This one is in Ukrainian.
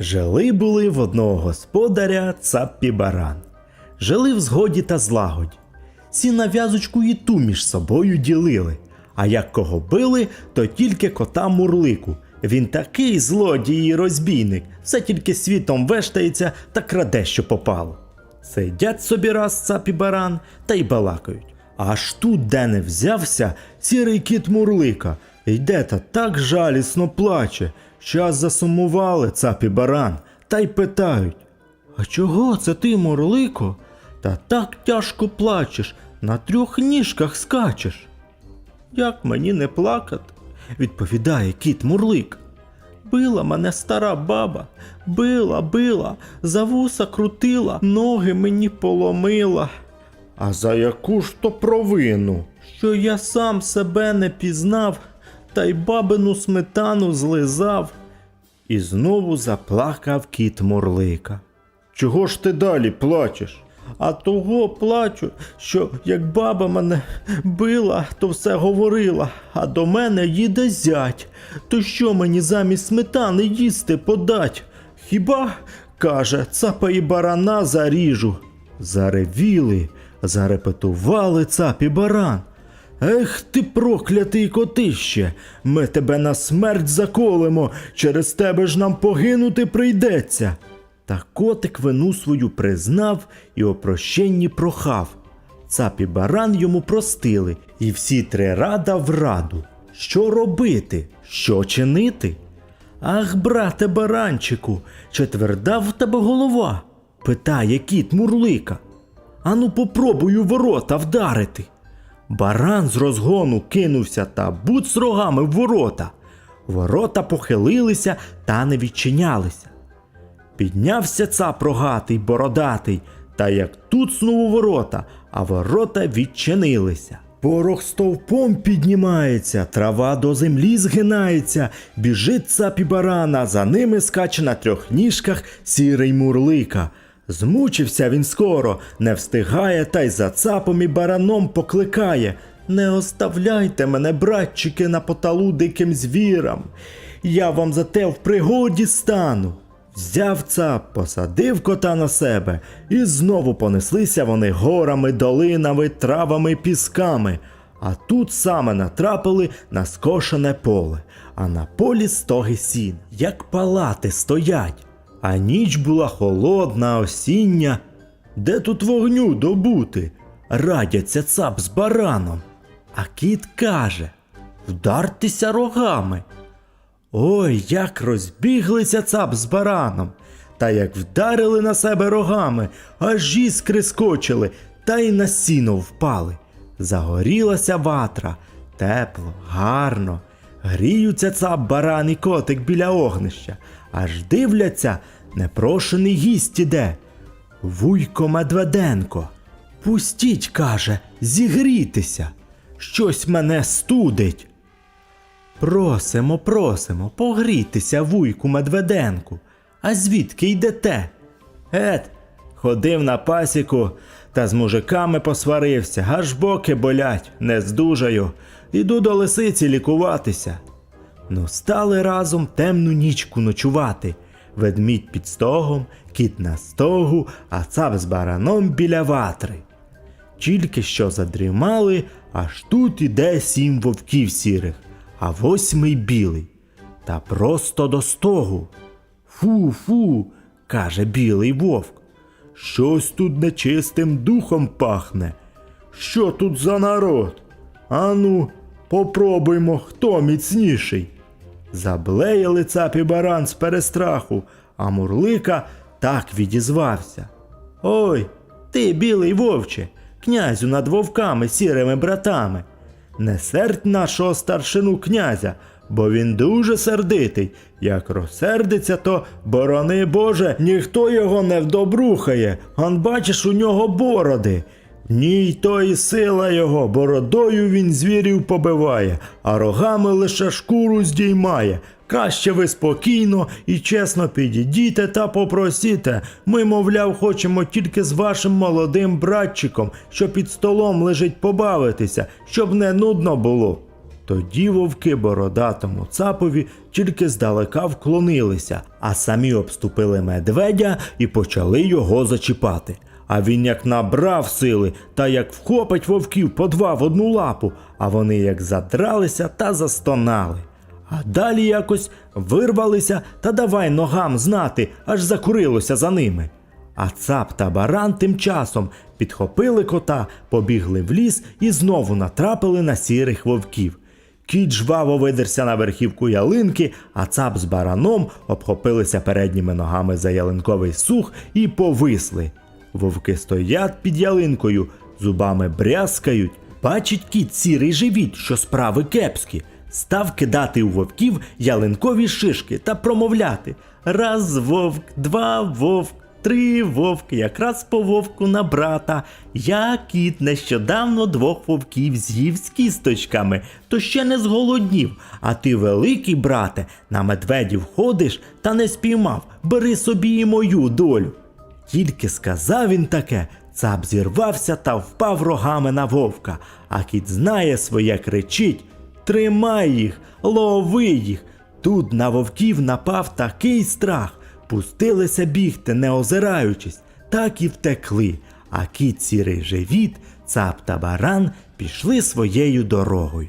Жили були в одного господаря цап і баран. Жили в згоді та злагоді. Сі нав'язочку і ту між собою ділили. А як кого били, то тільки кота мурлику. Він такий злодій і розбійник, все тільки світом вештається та краде, що попало. Сидять собі раз цап і баран та й балакають. Аж тут, де не взявся, сірий кіт мурлика. Йде та так жалісно плаче. Щас засумували цап і баран, та й питають. А чого це ти, мурлико? Та так тяжко плачеш, на трьох ніжках скачеш. Як мені не плакати? відповідає кіт Мурлик. Била мене стара баба, била, била, за вуса крутила, ноги мені поломила. А за яку ж то провину? Що я сам себе не пізнав, та й бабину сметану злизав. І знову заплакав кіт Мурлика. Чого ж ти далі плачеш? А того плачу, що як баба мене била, то все говорила, а до мене їде зять. То що мені замість сметани їсти подать? Хіба, каже, цапа і барана заріжу. Заревіли, зарепетували цап і баран. Ех ти проклятий котище, ми тебе на смерть заколемо, через тебе ж нам погинути прийдеться. Та котик вину свою признав і о прощенні прохав. Цап і баран йому простили, і всі три рада в раду. Що робити? Що чинити? Ах, брате баранчику, чи тверда в тебе голова? питає кіт Мурлика. Ану попробуй ворота вдарити. Баран з розгону кинувся та буц рогами в ворота. Ворота похилилися та не відчинялися. Піднявся цап рогатий, бородатий, та як тут снув у ворота, а ворота відчинилися. Порох стовпом піднімається, трава до землі згинається, біжить цап і барана, за ними скаче на трьох ніжках сірий мурлика. Змучився він скоро, не встигає, та й за цапом і бараном покликає. Не оставляйте мене, братчики, на поталу диким звірам. Я вам за те в пригоді стану. Взяв цап, посадив кота на себе, і знову понеслися вони горами, долинами, травами, пісками. А тут саме натрапили на скошене поле, а на полі стоги сін, як палати стоять. А ніч була холодна, осіння. Де тут вогню добути? Радяться цап з бараном. А кіт каже: Вдартися рогами. Ой, як розбіглися цап з бараном, та як вдарили на себе рогами, аж іскри скочили, та й на сіно впали. Загорілася ватра, тепло, гарно. Гріються цап баран і котик біля огнища, аж дивляться, непрошений гість іде. Вуйко Медведенко. Пустіть, каже, зігрітися. Щось мене студить. Просимо, просимо, погрітися, вуйку Медведенку. А звідки йдете? Ет, ходив на пасіку та з мужиками посварився, аж боки болять, не здужаю. Іду до лисиці лікуватися. Ну, стали разом темну нічку ночувати. Ведмідь під стогом, кіт на стогу, а цап з бараном біля ватри. Тільки що задрімали, аж тут іде сім вовків сірих, а восьмий білий. Та просто до стогу. Фу, фу, каже білий вовк. Щось тут нечистим духом пахне. Що тут за народ? Ану, попробуймо, хто міцніший. Заблеяли цап і баран з перестраху, а Мурлика так відізвався. Ой, ти, білий вовче, князю над вовками сірими братами. Не сердь нашого старшину князя, бо він дуже сердитий. Як розсердиться, то, борони Боже, ніхто його не вдобрухає. Он бачиш у нього бороди. Ній то і сила його, бородою він звірів побиває, а рогами лише шкуру здіймає. Краще ви спокійно і чесно підійдіте та попросіте. Ми, мовляв, хочемо тільки з вашим молодим братчиком, що під столом лежить побавитися, щоб не нудно було. Тоді вовки бородатому цапові тільки здалека вклонилися, а самі обступили медведя і почали його зачіпати. А він як набрав сили та як вхопить вовків по два в одну лапу, а вони як задралися та застонали. А далі якось вирвалися та давай ногам знати, аж закурилося за ними. А цап та баран тим часом підхопили кота, побігли в ліс і знову натрапили на сірих вовків. Кіт жваво видерся на верхівку ялинки, а цап з бараном обхопилися передніми ногами за ялинковий сух і повисли. Вовки стоять під ялинкою, зубами брязкають. Бачить кіт сірий живіт, що справи кепські. Став кидати у вовків ялинкові шишки та промовляти раз вовк, два вовк, три вовк, якраз по вовку на брата. Я кіт нещодавно двох вовків з'їв з кісточками, то ще не зголоднів. А ти, великий брате, на медведів ходиш та не спіймав. Бери собі і мою долю. Тільки сказав він таке, цап зірвався та впав рогами на вовка, а кіт знає своє кричить Тримай їх, лови їх. Тут на вовків напав такий страх, пустилися бігти, не озираючись, так і втекли. А кіт сірий живіт, цап та баран пішли своєю дорогою.